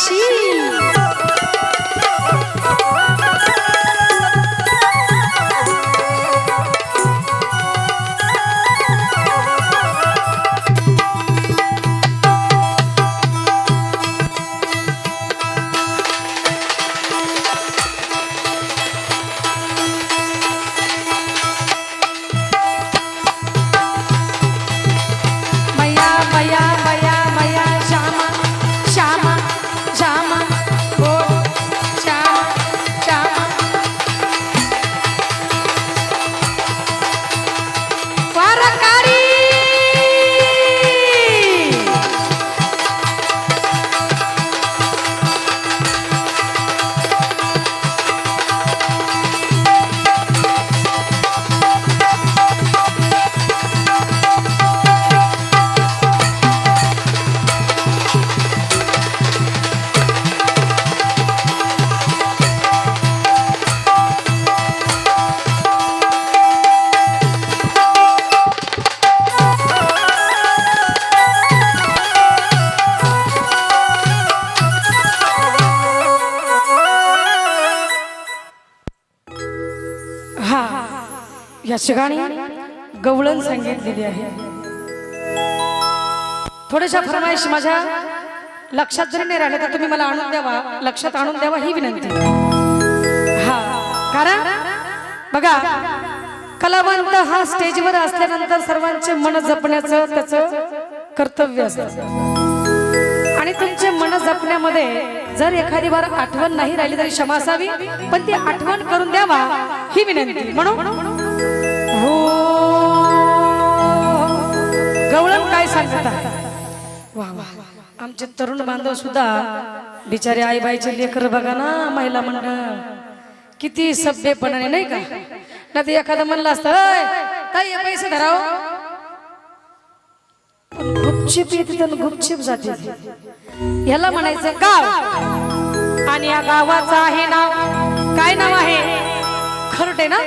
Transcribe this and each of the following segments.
sí या ठिकाणी गवळण सांगितलेली आहे. थोड्याशा फरमाईश माझ्या लक्षात जरी नाही राहिल्या तर तुम्ही मला आणून द्यावा. लक्षात आणून द्यावा ही विनंती. हा कारण बघा कलावंत हा स्टेजवर असल्यानंतर सर्वांचे मन जपण्याचं त्याचं कर्तव्य असतं. आणि तुमचे मन जपण्यामध्ये जर एखादी बार आठवण नाही राहिली तरी क्षमा असावी पण ती आठवण करून द्यावा ही विनंती. म्हणून काय सांगता वा वा. आमचे तरुण बांधव सुद्धा बिचारे आईबाईचे लेकर बघा ना महिला मंडळ. किती सभ्यपणाने नाही का? ना ते एखादं म्हणलं असतं "अय, ताई पैसे धराव. पण गुपचिप येते तर गुपचिप जाते. ह्याला म्हणायचं गाव आणि या गावाचं आहे नाव. काय नाव आहे? खरडे ना?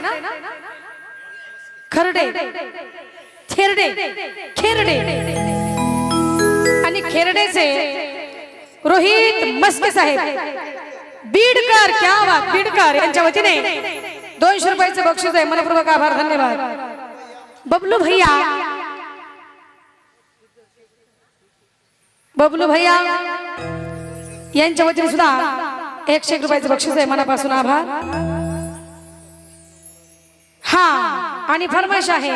खरडे. खेरडे खेरडे. आणि खेरडेचे रोहित मस्के साहेब. बीडकर क्या वा बीडकर यांच्या वतीने दोनशे रुपयाचं बक्षीस आहे. मनपूर्वक आभार धन्यवाद. बबलू भैया. बबलू भैया यांच्या वतीने सुद्धा एकशे एक रुपयाचं बक्षीस आहे. मनापासून आभार. हा आणि फरमाश आहे.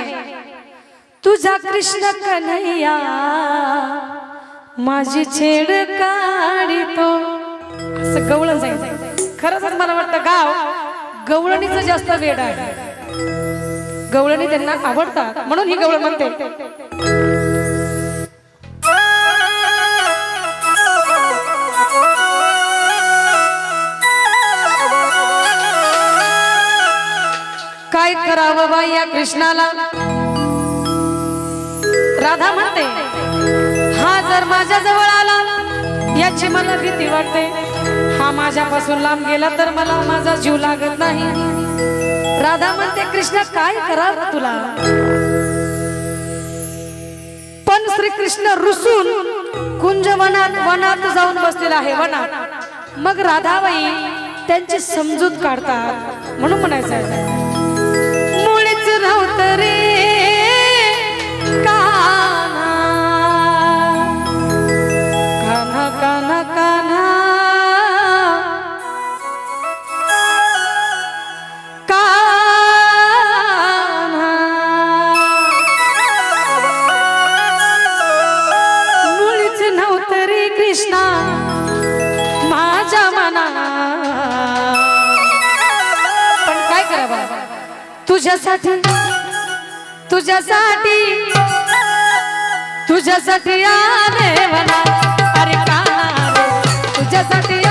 तुझा कृष्ण कन्हैया माझी छेड काढितो. असं गवळण जाईल खरंच मला वाटतं गाव गवळणीचं जास्त वेड आहे. गवळणी त्यांना आवडतात म्हणून ही गवळण म्हणते. काय करावं बा या कृष्णाला? राधा म्हणते हा जर माझ्या जवळ आला याची मला भीती वाटते. हा माझ्यापासून लांब गेला तर मला माझा जीव लागत नाही. राधा म्हणते कृष्ण काय करावं तुला? पण श्रीकृष्ण रुसून कुंज वनात वनात जाऊन बसलेला आहे वनात. मग राधाबाई त्यांची समजूत काढतात. म्हणून म्हणायचं आहे मुळीच नव्हतं रे कृष्णा माझ्या मना. पण काय करावं? तुझ्यासाठी तुझ्यासाठी तुझ्यासाठी आले मला अरे काना तुझ्यासाठी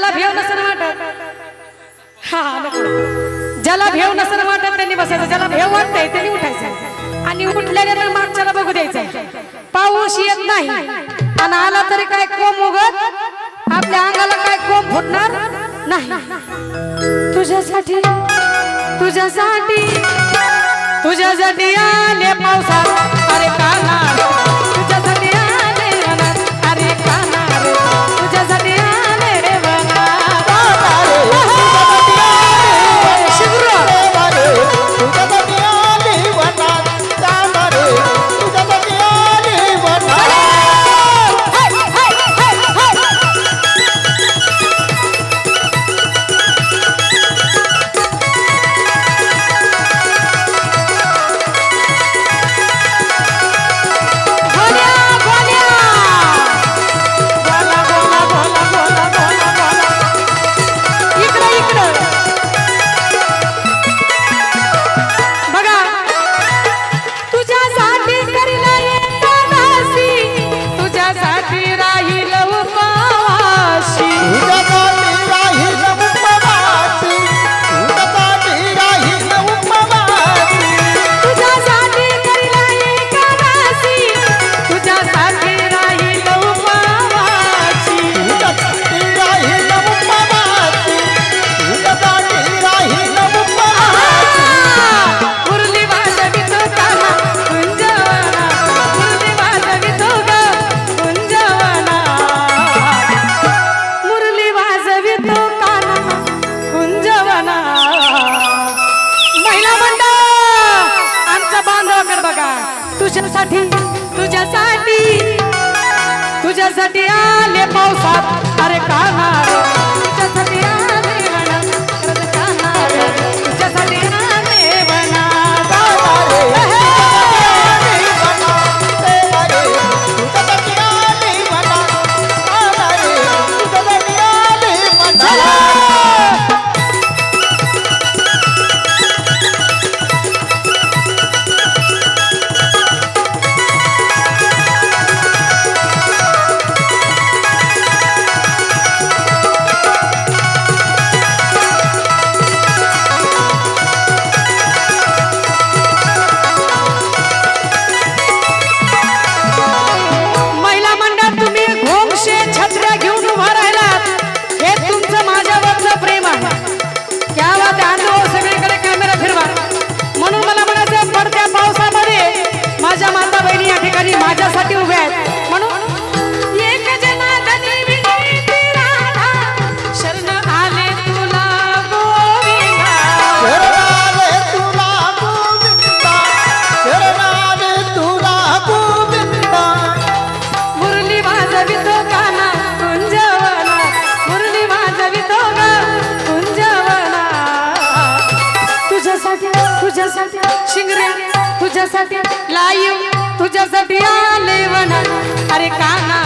ज्याला भेव नसेल वाटत. ज्याला भेव नसेल वाटत त्यांनी बसायचं. ज्याला भेव वाटतंय त्यांनी उठायचं. आणि उठल्यानंतर मागच्याला बघू द्यायचं पाऊस येत नाही. आणि आला तरी काय कोम उगत? आपल्या अंगाला काय कोम फुटणार? नाही. तुझ्यासाठी तुझ्यासाठी तुझ्यासाठी आले पावसा अरे काना तुझ्यासाठी तुझ्यासाठी तुझ्यासाठी आले पावसात. अरे कानार तुझ्यासाठी लाईव तुझ्यासाठी आले वना अरे काना